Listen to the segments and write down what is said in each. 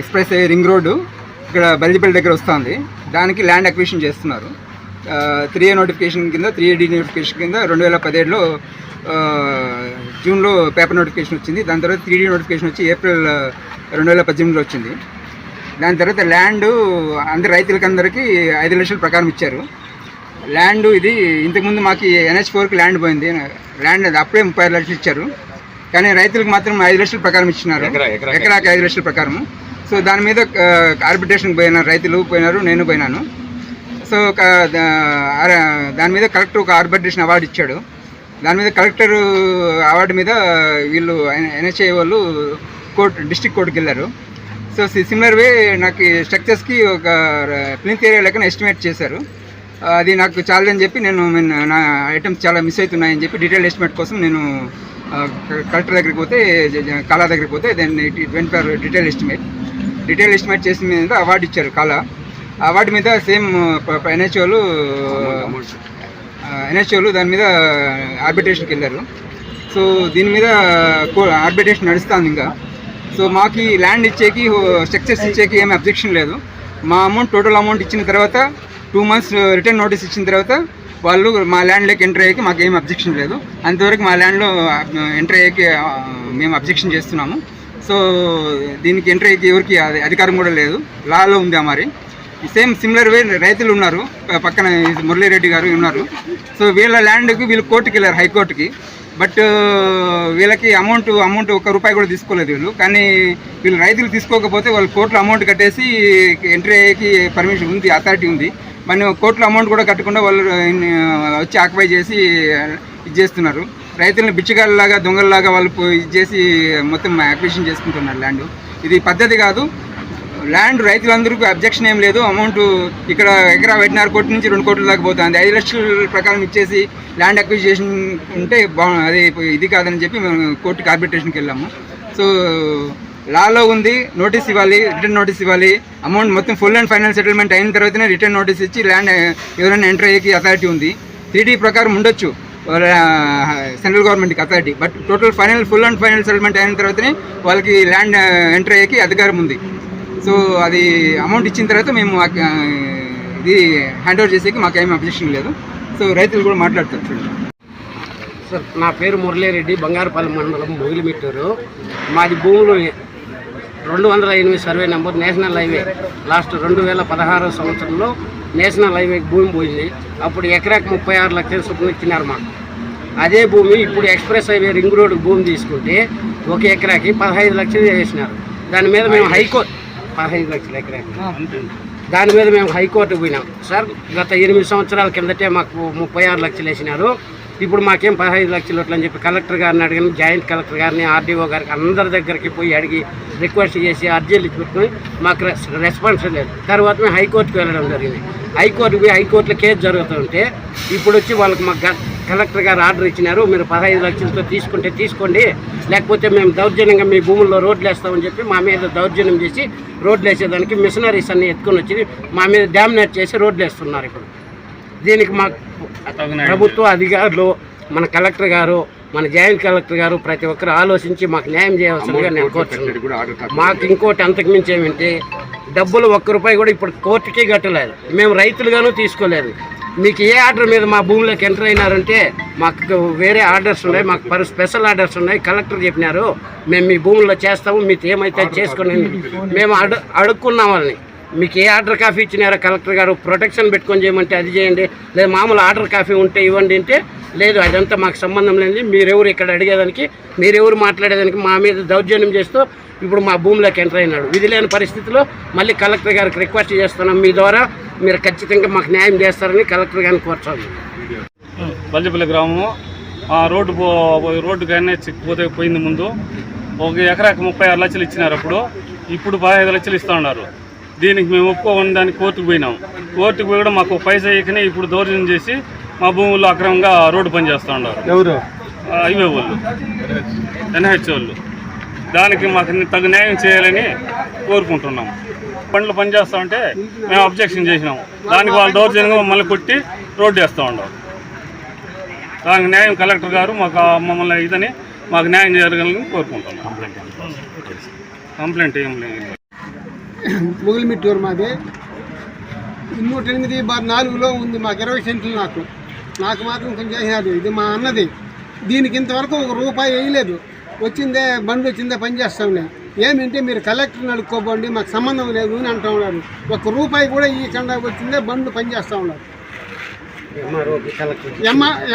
Express ring road ఇక్కడ బల్జిపల్లి దగ్గర వస్తుంది. దానికి ల్యాండ్ అక్విజిషన్ చేస్తున్నారు. త్రీ ఏ నోటిఫికేషన్ కింద త్రీ ఏ డి నోటిఫికేషన్ కింద రెండు వేల పదిహేడులో జూన్లో పేపర్ నోటిఫికేషన్ వచ్చింది. దాని తర్వాత త్రీ డి నోటిఫికేషన్ వచ్చి ఏప్రిల్ రెండు వేల పద్దెనిమిదిలో వచ్చింది. దాని తర్వాత ల్యాండ్ అందరి రైతులకి అందరికీ ఐదు లక్షల ప్రకారం ఇచ్చారు. ల్యాండ్ ఇది ఇంతకుముందు మాకు ఎన్హెచ్ ఫోర్కి ల్యాండ్ పోయింది. ల్యాండ్ అది అప్పుడే ముప్పై ఐదు లక్షలు ఇచ్చారు. కానీ రైతులకు మాత్రం ఐదు లక్షల ప్రకారం ఇచ్చినారు. ఎకరాకి ఐదు లక్షల ప్రకారం సో దాని మీద ఆర్బిటేషన్కి పోయినారు రైతులు పోయినారు నేను పోయినాను. సో ఒక దా- దాని మీద కలెక్టర్ ఒక ఆర్బిటేషన్ అవార్డు ఇచ్చాడు. దాని మీద కలెక్టర్ అవార్డు మీద వీళ్ళు ఎన్హెచ్ఐ వాళ్ళు కోర్ట్ డిస్ట్రిక్ట్ కోర్టుకి వెళ్ళారు సో సిమిలర్ వే నాకు స్ట్రక్చర్స్కి ఒక ప్లింత్ ఏరియా లెక్కన ఎస్టిమేట్ చేశారు. అది నాకు చాలని చెప్పి నేను నా ఐటమ్స్ చాలా మిస్ అవుతున్నాయని చెప్పి డీటెయిల్ ఎస్టిమేట్ కోసం నేను కలెక్టర్ దగ్గరికి పోతే కళా దగ్గరికి పోతే then it went detail estimate detail estimate చేసిన మీద అవార్డు ఇచ్చారు కళ అవార్డు మీద సేమ్ ఎన్హెచ్ఓలు ఎన్హెచ్ఓలు దాని మీద ఆర్బిట్రేషన్కి వెళ్ళారు సో దీని మీద ఆర్బిట్రేషన్ నడుస్తుంది ఇంకా. సో మాకు ల్యాండ్ ఇచ్చేకి స్ట్రక్చర్స్ ఇచ్చేకి ఏమి అబ్జెక్షన్ లేదు. మా అమౌంట్ టోటల్ అమౌంట్ ఇచ్చిన తర్వాత టూ మంత్స్ రిటర్న్ నోటీస్ ఇచ్చిన తర్వాత వాళ్ళు మా ల్యాండ్లోకి ఎంటర్ అయ్యేకి మాకు ఏం అబ్జెక్షన్ లేదు. అంతవరకు మా ల్యాండ్లో ఎంటర్ అయ్యేకి మేము అబ్జెక్షన్ చేస్తున్నాము. సో దీనికి ఎంట్రీ ఎవరికి అధికారం కూడా లేదు. లాలో ఉంది మరి? సేమ్ సిమిలర్ వే రైతులు ఉన్నారు. పక్కన ఇది మురళీరెడ్డి గారు ఉన్నారు. సో వీళ్ళ ల్యాండ్కి వీళ్ళు కోర్టుకి వెళ్ళారు హైకోర్టుకి. బట్ వీళ్ళకి అమౌంట్ అమౌంట్ ఒక రూపాయి కూడా తీసుకోలేదు వీళ్ళు. కానీ వీళ్ళు రైతులు తీసుకోకపోతే వాళ్ళు కోర్టులో అమౌంట్ కట్టేసి ఎంట్రీ అయ్యేకి పర్మిషన్ ఉంది అథారిటీ ఉంది. మరి కోర్టులో అమౌంట్ కూడా కట్టకుండా వాళ్ళు వచ్చి ఆక్యుపై చేసి చేస్తున్నారు రైతులను బిచ్చగాళ్ళలాగా దొంగల్లాగా వాళ్ళు పోయి ఇది చేసి మొత్తం అక్విజిషన్ చేసుకుంటున్నారు ల్యాండ్ ఇది పద్ధతి కాదు. ల్యాండ్ రైతులందరికీ అబ్జెక్షన్ ఏం లేదు. అమౌంట్ ఇక్కడ ఎకరా ఒకటిన్నర కోట్ల నుంచి రెండు కోట్ల దాకా పోతుంది. ఐదు లక్షల ప్రకారం ఇచ్చేసి ల్యాండ్ అక్విజిషన్ ఉంటే బా అది ఇది కాదని చెప్పి మేము కోర్టుకి ఆర్బిట్రేషన్కి వెళ్ళాము. సో లాలో ఉంది నోటీస్ ఇవ్వాలి రిటర్న్ నోటీస్ ఇవ్వాలి. అమౌంట్ మొత్తం ఫుల్ అండ్ ఫైనల్ సెటిల్మెంట్ అయిన తర్వాతనే రిటర్న్ నోటీస్ ఇచ్చి ల్యాండ్ ఎవరైనా ఎంటర్ అయ్యేకి అథారిటీ ఉంది. త్రీ ప్రకారం ఉండొచ్చు. సెంట్రల్ గవర్నమెంట్కి authority. But total final full and final settlement అయిన తర్వాతనే వాళ్ళకి ల్యాండ్ ఎంటర్ అయ్యేకి అధికారం ఉంది. సో అది అమౌంట్ ఇచ్చిన తర్వాత మేము ఇది హ్యాండ్ ఓవర్ చేసేకి మాకు ఏమి అబ్జెక్షన్ లేదు. సో రైతులు కూడా మాట్లాడతారు చూడండి. సార్ నా పేరు మురళీరెడ్డి బంగారపల్లి మండలం మొగిలిమిట్టూరు. మాది భూములు రెండు వందల ఎనిమిది survey number national highway. Last రెండు వేల పదహారో సంవత్సరంలో నేషనల్ హైవే భూమి పోయింది. అప్పుడు ఎకరాకి ముప్పై ఆరు లక్షల చొప్పున ఇచ్చినారు మాకు. అదే భూమి ఇప్పుడు ఎక్స్ప్రెస్ హైవే రింగ్ రోడ్ భూమి తీసుకుంటే ఒక ఎకరాకి పదహైదు లక్షలు చేసినారు దాని మీద మేము హైకోర్టు పదహైదు లక్షల ఎకరాకి. దాని మీద మేము హైకోర్టుకు పోయినాం. సార్ గత ఎనిమిది సంవత్సరాల కిందటే మాకు ముప్పై ఆరు లక్షలు వేసినారు. ఇప్పుడు మాకేం పదహైదు లక్షలు అట్లని చెప్పి కలెక్టర్ గారిని అడిగిన జాయింట్ కలెక్టర్ గారిని ఆర్డీఓ గారికి అందరి దగ్గరికి పోయి అడిగి రిక్వెస్ట్ చేసి అర్జీలు ఇచ్చి పెట్టుకుని మాకు రెస్- రెస్పాన్స్ లేదు. తర్వాత మేము హైకోర్టుకి వెళ్ళడం జరిగింది. హైకోర్టుకి పోయి హైకోర్టులో కేసు జరుగుతుంటే ఇప్పుడు వచ్చి వాళ్ళకి మాకు కలెక్టర్ గారు ఆర్డర్ ఇచ్చినారు మీరు పదహైదు లక్షలతో తీసుకుంటే తీసుకోండి లేకపోతే మేము దౌర్జన్యంగా మీ భూముల్లో రోడ్లు వేస్తామని చెప్పి మా మీద దౌర్జన్యం చేసి రోడ్లు వేసేదానికి మిషనరీస్ అన్ని ఎత్తుకొని వచ్చి మా మీద డామినేట్ చేసి రోడ్లు వేస్తున్నారు ఇప్పుడు. దీనికి మాకు ప్రభుత్వ అధికారులు మన కలెక్టర్ గారు మన జాయింట్ కలెక్టర్ గారు ప్రతి ఒక్కరు ఆలోచించి మాకు న్యాయం చేయవలసిందిగా నేను కోరుతున్నాను మాకు ఇంకోటి అంతకు మించి ఏమిటి డబ్బులు ఒక్క రూపాయి కూడా ఇప్పుడు కోర్టుకి కట్టలేదు. మేము రైతులుగాను తీసుకోలేదు. మీకు ఏ ఆర్డర్ మీద మా భూమిలోకి ఎంటర్ అయినారంటే మాకు వేరే ఆర్డర్స్ ఉన్నాయి మాకు పరు స్పెషల్ ఆర్డర్స్ ఉన్నాయి. కలెక్టర్ చెప్పినారు మేము మీ భూముల్లో చేస్తాము మీకు ఏమైతే చేసుకోండి మేము అడు అడుక్కున్నాం వాళ్ళని. మీకు ఏ ఆర్డర్ కాఫీ ఇచ్చినారో? కలెక్టర్ గారు ప్రొటెక్షన్ పెట్టుకొని చేయమంటే అది చేయండి. లేదా మామూలు ఆర్డర్ కాఫీ ఉంటే ఇవ్వండి అంటే లేదు అదంతా మాకు సంబంధం లేదు మీరెవరు ఇక్కడ అడిగేదానికి మీరెవరు మాట్లాడేదానికి మా మీద దౌర్జన్యం చేస్తూ ఇప్పుడు మా భూమిలోకి ఎంటర్ అయినాడు. విధి లేని పరిస్థితిలో మళ్ళీ కలెక్టర్ గారికి రిక్వెస్ట్ చేస్తున్నాం. మీ ద్వారా మీరు ఖచ్చితంగా మాకు న్యాయం చేస్తారని కలెక్టర్ గారిని కోరుతాను బల్లిపల్లి గ్రామము ఆ రోడ్డు పో రోడ్డుకి ఎన్హెచ్ పోతే పోయింది ముందు. ఒక ఎకరాకి ముప్పై ఆరు లక్షలు ఇచ్చినారు అప్పుడు. ఇప్పుడు పదహైదు లక్షలు ఇస్తున్నారు దీనికి మేము ఒప్పుకోమని దానికి కోర్టుకు పోయినాం. కోర్టుకు పోయి కూడా మాకు పైసా ఇకనే ఇప్పుడు దౌర్జన్యం చేసి మా భూముల్లో అక్రమంగా రోడ్డు పని చేస్తూ ఉన్నారు. ఎవరు? హైవే వాళ్ళు. ఎన్హెచ్ వాళ్ళు. దానికి మాకు తగు న్యాయం చేయాలని కోరుకుంటున్నాం. పండ్లు పని చేస్తా ఉంటే మేము అబ్జెక్షన్ చేసినాం. దానికి వాళ్ళు దౌర్జన్యంగా మమ్మల్ని కొట్టి రోడ్డు వేస్తూ ఉన్నారు. దానికి న్యాయం కలెక్టర్ గారు మాకు మమ్మల్ని ఇదని మాకు న్యాయం జరగాలని కోరుకుంటున్నాం. కంప్లైంట్ ఏం లేదు. ముగిలిమిట్టూరు మాది? నూట ఎనిమిది బార్ నాలుగులో ఉంది మాకు ఇరవై సెంట్లు నాకు. నాకు మాత్రం కొంచెం చేసినారు. ఇది మా అన్నది. దీనికి ఇంతవరకు ఒక రూపాయి వేయలేదు. వచ్చిందే బండి వచ్చిందే పని చేస్తాంలే. ఏమంటే మీరు కలెక్టర్ని అడుక్కోబండి మాకు సంబంధం లేదు అని అంటూ ఉన్నారు. ఒక రూపాయి కూడా ఈ కండా వచ్చిందే బండ్లు పని చేస్తూ ఉన్నారు.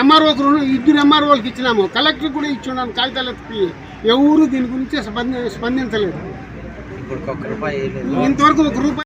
ఎంఆర్ఓకి ఇద్దరు ఎంఆర్ఓకి ఇచ్చినాము. కలెక్టర్ కూడా ఇచ్చున్నాను కాగితాలు ఎత్తి ఎవరు దీని గురించి స్పంది స్పందించలేదు. ఇప్పుడు ఒక్క రూపాయి ఇంతవరకు ఒక రూపాయి